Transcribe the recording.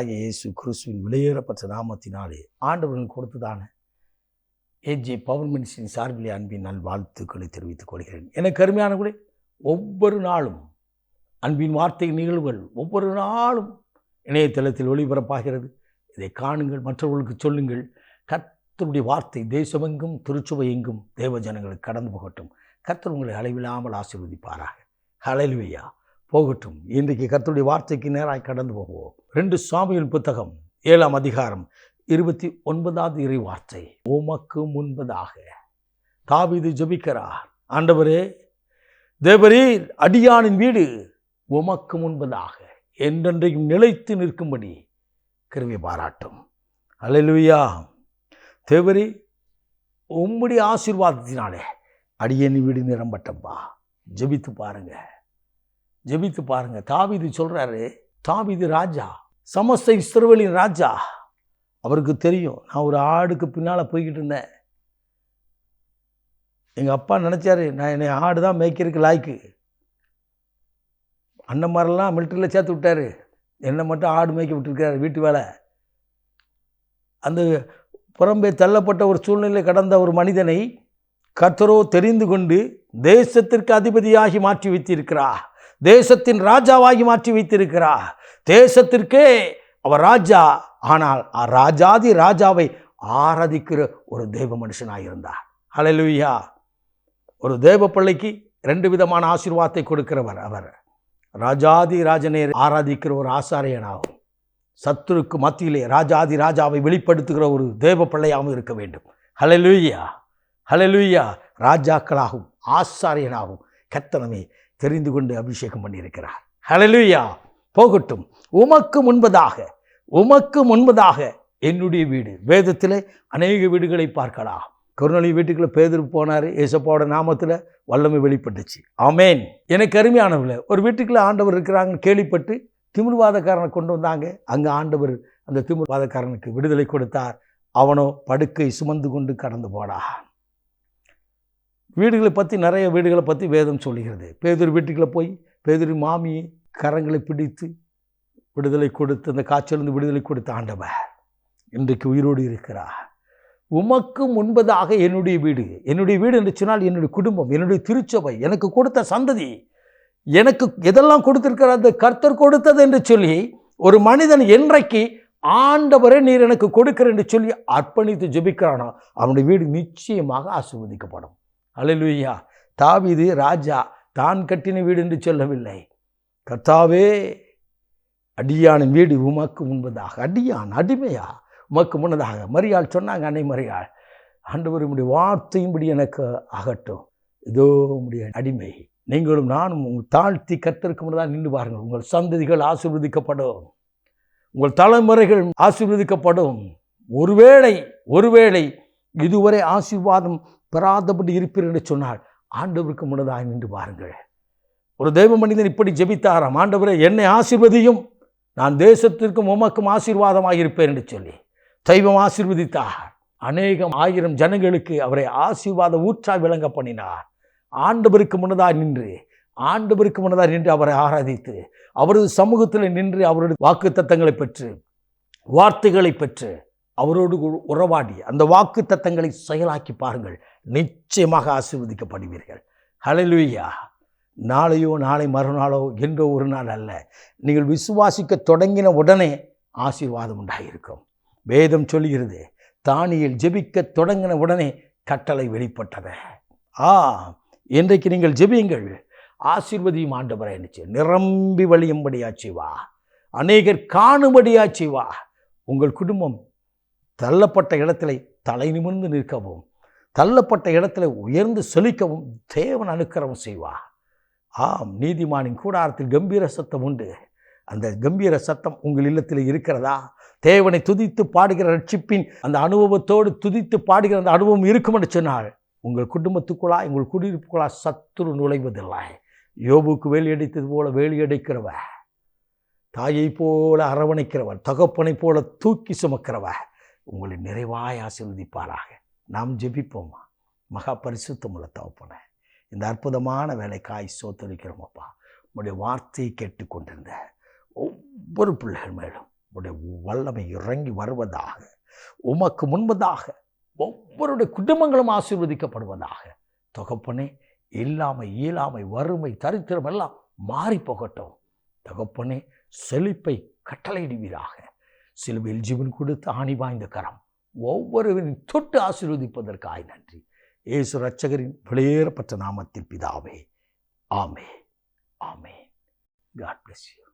ஆண்டவராகிய இயேசு கிறிஸ்துவின் விலையேறப்பட்ட நாமத்தினாலே ஆண்டவர்கள் கொடுத்ததான ஏஜே பவர் மினிஸ்டரின் சார்பிலே அன்பின் நல் வாழ்த்துக்களை தெரிவித்துக் கொள்கிறேன். எனக்கு கூட ஒவ்வொரு நாளும் அன்பின் வார்த்தை நிகழ்வுகள் ஒவ்வொரு நாளும் இணையதளத்தில் ஒளிபரப்பாகிறது. இதை காணுங்கள் மற்றவர்களுக்கு சொல்லுங்கள். கர்த்தருடைய வார்த்தை தேசமெங்கும் திருச்சுவை எங்கும் தேவ ஜனங்களுக்கு கடந்து போகட்டும். கர்த்தர் உங்களை அளவில்லாமல் ஆசீர்வதிப்பாராக. ஹalleluya போகட்டும். இன்றைக்கு கர்த்தருடைய வார்த்தைக்கு நேராக கடந்து போவோம். ரெண்டு சுவாமியின் புத்தகம் ஏழாம் அதிகாரம் இருபத்தி ஒன்பதாவது இறை வார்த்தை உமக்கு முன்பதாக தாவிது ஜபிக்கிறார். ஆண்டவரே தேவரீர் அடியானின் வீடு உமக்கு முன்பதாக என்றென்றைக்கும் நிலைத்து நிற்கும்படி கிருவி பாராட்டும். அல்லேலூயா. தேவரி உம்முடைய ஆசீர்வாதத்தினாலே அடியன் வீடு நிரம்பட்டப்பா. ஜெபித்து பாருங்க. ஜெபித்து பாருங்க. தாவிது சொல்கிறாரு தாவிது ராஜா சமஸ்த இஸ்ரவேலின் ராஜா. அவருக்கு தெரியும் நான் ஒரு ஆடுக்கு பின்னால் போய்கிட்டு இருந்தேன். எங்கள் அப்பா நினச்சாரு நான் என்னை ஆடு தான் மேய்க்கிறதுக்கு லாய்க்கு. அண்ணன் மாதிரிலாம் மிலிட்டரியில் சேர்த்து விட்டாரு. என்னை மட்டும் ஆடு மேய்க்க விட்டுருக்காரு வீட்டு வேலை. அந்த புறம்பே தள்ளப்பட்ட ஒரு சூழ்நிலை கடந்த ஒரு மனிதனை கர்த்தரோ தெரிந்து கொண்டு தேசத்திற்கு அதிபதியாகி மாற்றி வைத்திருக்கிறார் தேசத்தின் ராஜாவாகி மாற்றி வைத்திருக்கிறார். தேசத்திற்கே அவர் ராஜா. ஆனால் ராஜாதி ராஜாவை ஆராதிக்கிற ஒரு தெய்வ மனுஷனாக இருந்தார். ஹalleluya ஒரு தேவ பிள்ளைக்கு ரெண்டு விதமான ஆசீர்வாதத்தை கொடுக்கிறவர் அவர். ராஜாதி ராஜனை ஆராதிக்கிற ஒரு ஆசாரியனாகும் சத்துருக்கு மத்தியிலே ராஜாதி ராஜாவை வெளிப்படுத்துகிற ஒரு தேவ பிள்ளையாகவும் இருக்க வேண்டும். ஹalleluya ஹalleluya ராஜாக்களாகவும் ஆசாரியனாகவும் கத்தனமே தெரிந்து கொண்டு அபிஷேகம் பண்ணியிருக்கிறார். ஹலலுயா போகட்டும். உமக்கு முன்பதாக உமக்கு முன்பதாக என்னுடைய வீடு. வேதத்தில் அநேக வீடுகளை பார்க்கலாம். கருணலி வீட்டுக்குள்ள பேதர் போனார் ஏசப்பாவோட நாமத்தில் வல்லமை வெளிப்பட்டுச்சு. ஆமேன். எனக்கு அருமையானவில் ஒரு வீட்டுக்குள்ளே ஆண்டவர் இருக்கிறாங்கன்னு கேள்விப்பட்டு திமிர்வாதக்காரனை கொண்டு வந்தாங்க. அங்கே ஆண்டவர் அந்த திமிர்வாதக்காரனுக்கு விடுதலை கொடுத்தார். அவனோ படுக்கை சுமந்து கொண்டு கடந்து போனான். வீடுகளை பற்றி நிறைய வீடுகளை பற்றி வேதம் சொல்லுகிறது. பேதூர் வீட்டுக்குள்ளே போய் பேதூர் மாமி கரங்களை பிடித்து விடுதலை கொடுத்து அந்த காய்ச்சலிருந்து விடுதலை கொடுத்த ஆண்டவர் இன்றைக்கு உயிரோடு இருக்கிறார். உமக்கு முன்பதாக என்னுடைய வீடு என்னுடைய வீடு என்று சொன்னால் என்னுடைய குடும்பம் என்னுடைய திருச்சபை எனக்கு கொடுத்த சந்ததி எனக்கு எதெல்லாம் கொடுத்திருக்கிற அந்த கர்த்தர் கொடுத்தது என்று சொல்லி ஒரு மனிதன் என்றைக்கு ஆண்டவரே நீர் எனக்கு கொடுக்கிற என்று சொல்லி அர்ப்பணித்து ஜெபிக்கிறானோ அவனுடைய வீடு நிச்சயமாக ஆசிர்வதிக்கப்படும். அலலுயா தாவிது ராஜா தான் கட்டின வீடு என்று சொல்லவில்லை. கத்தாவே அடியானின் வீடு உமக்கு முன்பதாக. அடியான் அடிமையா? உமக்கு முன்னதாக. மரியாள் சொன்னாங்க அன்னை மரியாள். ஆண்டவர் உம்முடைய வார்த்தையும்படி எனக்கு அகட்டும். இதோ உடைய அடிமை. நீங்களும் நானும் உங்கள் தாழ்த்தி கத்திற்கு முன்னதாக நின்று பாருங்கள். உங்கள் சந்ததிகள் ஆசீர்வதிக்கப்படும். உங்கள் தலைமுறைகள் ஆசீர்வதிக்கப்படும். ஒருவேளை ஒருவேளை இதுவரை ஆசீர்வாதம் பெறாதபடி இருப்பீர்கள் என்று சொன்னால் ஆண்டவருக்கு முன்னதாக நின்று பாருங்கள் ஒரு தெய்வ மனிதன் இப்படி ஜெபித்தாராம் ஆண்டவரே என்னை ஆசிர்வதியும் நான் தேசத்திற்கும் உமக்கும் ஆசீர்வாதமாக இருப்பேன் என்று சொல்லி தெய்வம் ஆசீர்வதித்தார். அநேகம் ஆயிரம் ஜனங்களுக்கு அவரை ஆசீர்வாத ஊற்றாய் விளங்க பண்ணினார். ஆண்டவருக்கு முன்னதாக நின்று ஆண்டவருக்கு முன்னதாக நின்று அவரை ஆராதித்து அவரது சமூகத்தில் நின்று அவருடைய வாக்கு தத்தங்களை பெற்று வார்த்தைகளை பெற்று அவரோடு உறவாடி அந்த வாக்கு தத்தங்களை செயலாக்கி பாருங்கள். நிச்சயமாக ஆசீர்வதிக்கப்படுவீர்கள். ஹalleluya நாளையோ நாளை மறுநாளோ என்றோ ஒரு நாள் அல்ல. நீங்கள் விசுவாசிக்க தொடங்கின உடனே ஆசீர்வாதம் உண்டாகியிருக்கும் வேதம் சொல்கிறது தானியில் ஜெபிக்க தொடங்கின உடனே கட்டளை வெளிப்பட்டது ஆ இன்றைக்கு நீங்கள் ஜெபியுங்கள். ஆசீர்வதியும் ஆண்டவரை நினைச்சு நிரம்பி வழியும்படியாச்சு வா அநேகர் காணும்படியாச்சு வா உங்கள் குடும்பம் தள்ளப்பட்ட இடத்துல தலை நிமிர்ந்து நிற்கவும் தள்ளப்பட்ட இடத்துல உயர்ந்து செழிக்கவும் தேவன் அனுக்கிரகம் செய்வா ஆம் நீதிமானின் கூடாரத்தில் கம்பீர சத்தம் உண்டு. அந்த கம்பீர சத்தம் உங்கள் இல்லத்தில் இருக்கிறதா? தேவனை துதித்து பாடுகிற ரட்சிப்பின் அந்த அனுபவத்தோடு துதித்து பாடுகிற அந்த அனுபவம் இருக்கும் என்று சொன்னால் உங்கள் குடும்பத்துக்குள்ளா உங்கள் குடியிருப்புக்குள்ளா சத்துரு நுழைவதில்லை. யோபுக்கு வேலியடித்தது போல வேலியடைக்கிறவர் தாயை போல அரவணைக்கிறவர் தகப்பனை போல தூக்கி சுமக்கிறவர். உங்களை நிறைவாய் ஆசீர்வதிப்பாராக. நாம் ஜெபிப்போமா? மகா பரிசுத்தமுள்ள தகப்பன இந்த அற்புதமான வேலைக்காய் சோத்தரிக்கிறோமப்பா உங்களுடைய வார்த்தையை கேட்டுக்கொண்டிருந்த ஒவ்வொரு பிள்ளைகள் மேலும் உடைய வல்லமை இறங்கி வருவதாக உமக்கு முன்பதாக ஒவ்வொருடைய குடும்பங்களும் ஆசீர்வதிக்கப்படுவதாக. தகப்பனே இல்லாமை இயலாமை வறுமை தரித்திரம் எல்லாம் மாறி போகட்டும். தகப்பனே செழிப்பை கட்டளையிடுவீராக. சிலுவையில் ஜீவன் கொடுத்து ஆணி வாய்ந்த கரம். ஒவ்வொருவரின் தொட்டு ஆசீர்வதிப்பதற்காய் நன்றி. இயேசு ரட்சகரின் வெளியேறப்பட்ட நாமத்தில் பிதாவே. ஆமே ஆமே காட் பிளஸ் யூ